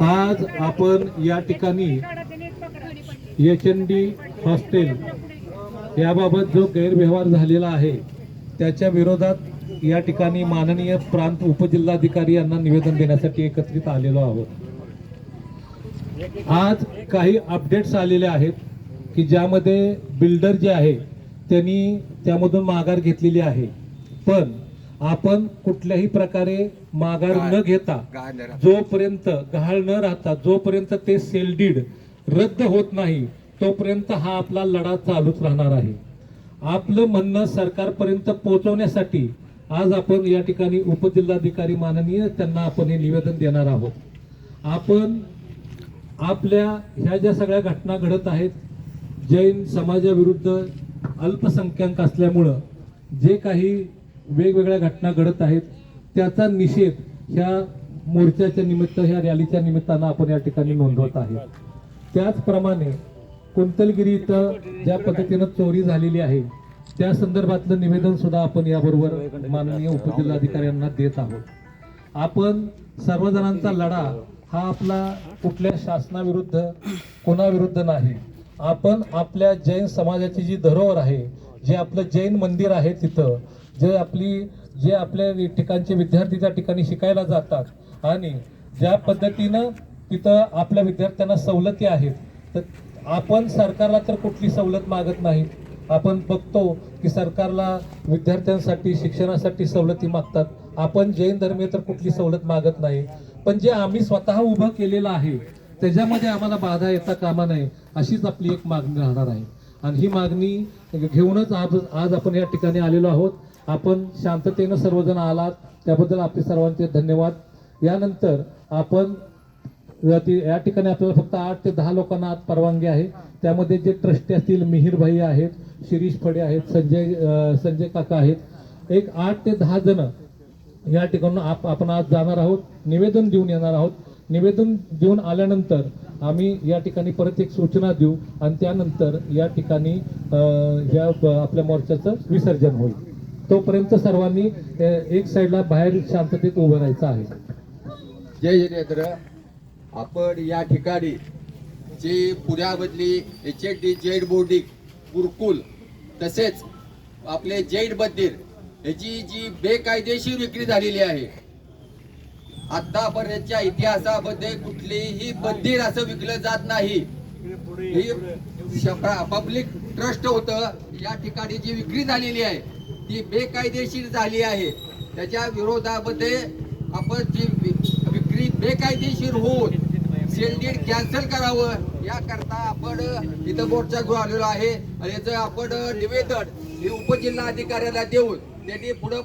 आज आपण या ठिकाणी एच एन डी हॉस्टेल याबाबत जो गैरव्यवहार झालेला आहे त्याच्या विरोधात या ठिकाणी माननीय प्रांत उपजिल्हाधिकारी यांना निवेदन देण्यासाठी एकत्रित आलेलो आहोत. आज काही अपडेट्स आलेले आहेत की ज्यामध्ये बिल्डर जे आहे त्यांनी त्यामधून माघार घेतलेली आहे. पण आपण कुठल्याही प्रकारे माघार न घेता जोपर्यंत गहाळ न राहता जोपर्यंत ते सेलडीड रद्द होत नाही तोपर्यंत हा आपला लढा चालूच राहणार आहे. आपलं म्हणणं सरकारपर्यंत पोहोचवण्यासाठी आज आपण या ठिकाणी उपजिल्हाधिकारी माननीय त्यांना आपण हे निवेदन देणार आहोत. आपण आपल्या ह्या ज्या सगळ्या घटना घडत आहेत जैन समाजाविरुद्ध अल्पसंख्याक असल्यामुळं जे काही वेगवेगळ्या घटना घडत आहेत. त्याचा निषेध ह्या मोर्चाच्या निमित्त ह्या रॅलीच्या निमित्तानं आपण या ठिकाणी नोंदवत आहे त्याचप्रमाणे कुंतलगिरी इथं ज्या पद्धतीनं चोरी झालेली आहे त्या संदर्भातलं निवेदन सुद्धा आपण याबरोबर माननीय उपजिल्हाधिकाऱ्यांना देत आहोत. आपण सर्वजणांचा लढा हा आपला कुठल्या शासनाविरुद्ध कोणाविरुद्ध नाही. आपण आपल्या जैन समाजाची जी धरोहर आहे जे आपलं जैन मंदिर आहे तिथं जे आपली जे आपल्या ठिकाणचे विद्यार्थी त्या ठिकाणी शिकायला जातात आणि ज्या पद्धतीनं तिथं आपल्या विद्यार्थ्यांना सवलती आहेत तर आपण सरकारला तर कुठली सवलत मागत नाही. आपण बघतो की सरकारला विद्यार्थ्यांसाठी शिक्षणासाठी सवलती मागतात. आपण जैन धर्मीय तर कुठली सवलत मागत नाही. पण जे आम्ही स्वतः उभं केलेलं आहे त्याच्यामध्ये आम्हाला बाधा येता कामा नये अशीच आपली एक मागणी राहणार आहे. आणि ही मागणी घेऊनच आज आज आपण या ठिकाणी आलेलो आहोत. आपण शांततेनं सर्वजण आलात. त्याबद्दल आपले सर्वांचे धन्यवाद. यानंतर आपण या ती- या ठिकाणी आपल्याला फक्त आठ ते दहा लोकांना आज परवानगी आहे. त्यामध्ये जे ट्रस्टी असतील मिहिरभाई आहेत शिरीष फडे आहेत संजय संजय काका आहेत. एक आठ ते दहा जण या ठिकाणून आप आपण आज जाणार आहोत. निवेदन देऊन येणार आहोत. निवेदन देऊन आल्यानंतर आम्ही या ठिकाणी परत एक सूचना देऊ आणि त्यानंतर या ठिकाणी या आपल्या मोर्चाचं विसर्जन होईल. तोपर्यंत सर्वांनी एक साईडला बाहेर शांततेत उभं राहायचं आहे. जय जिनेंद्र आपण या ठिकाणी जी पुण्यामधली H N D Jain boarding Gurukul तसेच आपले जैन मंदिर याची जी बेकायदेशीर विक्री झालेली आहे आतापर्यंतच्या इतिहासामध्ये कुठलेही मंदिर असं विकलं जात नाही. पब्लिक ट्रस्ट होत. या ठिकाणी जी विक्री झालेली आहे ती बेकायदेशीर झाली आहे. त्याच्या विरोधामध्ये आपण जी विक्री बेकायदेशीर होऊन सेलडीड कॅन्सल करावं याकरता आपण इथं मोर्चा घेऊन आलेलो आहे. आणि याचं आपण निवेदन हे उपजिल्हा अधिकाऱ्याला देऊन त्यांनी पुढे